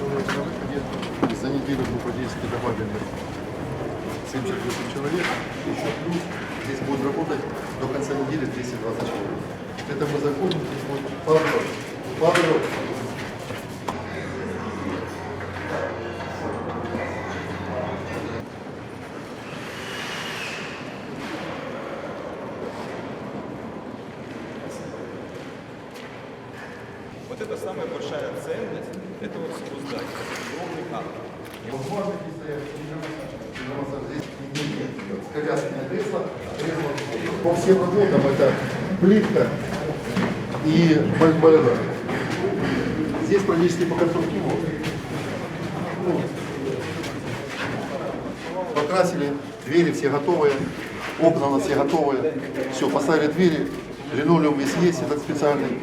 где за неделю мы практически добавили 78 человек, еще плюс здесь будет работать до конца недели 220 человек. Это мы заходим, здесь будет пару, Павел, Вот это самая большая ценность этого всего здания. Огромный акт. Возможно, здесь нет, колясочное кресло, кресло по всем работам это плитка и бойлер. Здесь практически по концовке вот. Ну, Покрасили, двери все готовые, окна у нас все готовые. Все, поставили двери, линолеум весь есть, этот специальный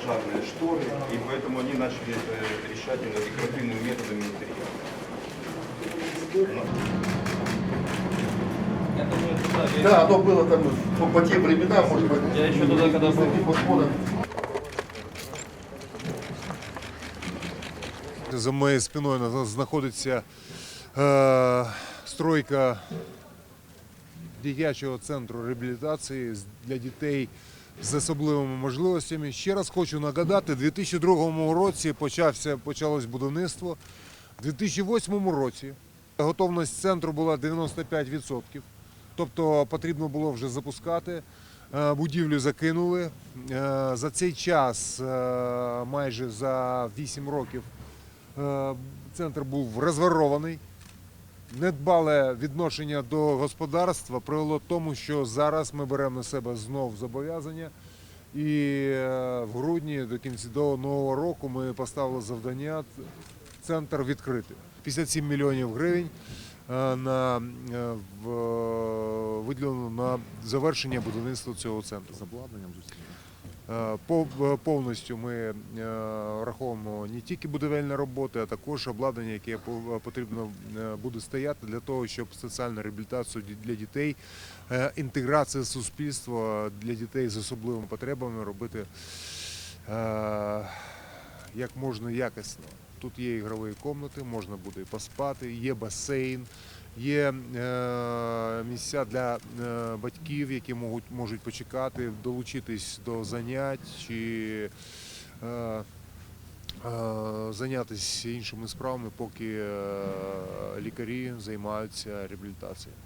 Стекла, противопожарные шторы, и поэтому они начали это решать именно декоративными методами внутри. Я думаю, туда весь- Да, оно было там по, по те времена, может быть. Я еще туда, когда с был. таким подходом. За моєю спиною на- знаходиться е, стройка дитячого центру реабілітації з- для дітей З особливими можливостями. Ще раз хочу нагадати, у 2002 році почався, почалось будівництво. У 2008 році готовність центру була 95%. Тобто потрібно було вже запускати. Е, Будівлю закинули. Е, За цей час, е, майже за 8 років, центр був розворований. Недбале відношення до господарства привело тому, що зараз ми беремо на себе знов зобов'язання. І е, в грудні до кінця до нового року ми поставили завдання центр відкрити. 57 мільйонів гривень е, на, е, виділено на завершення будівництва цього центру з обладнанням з усім. По- е, Повністю ми е, враховуємо не тільки будівельні роботи, а також обладнання, яке по- потрібно е, буде стояти для того, щоб соціальну реабілітацію для дітей, е, інтеграція суспільства для дітей з особливими потребами робити е, як можна якісно. Тут є ігрові кімнати, можна буде і поспати, є басейн, є е, місця для е, батьків, які можуть, можуть почекати, долучитись до занять чи е, зайнятися іншими справами, поки лікарі займаються реабілітацією.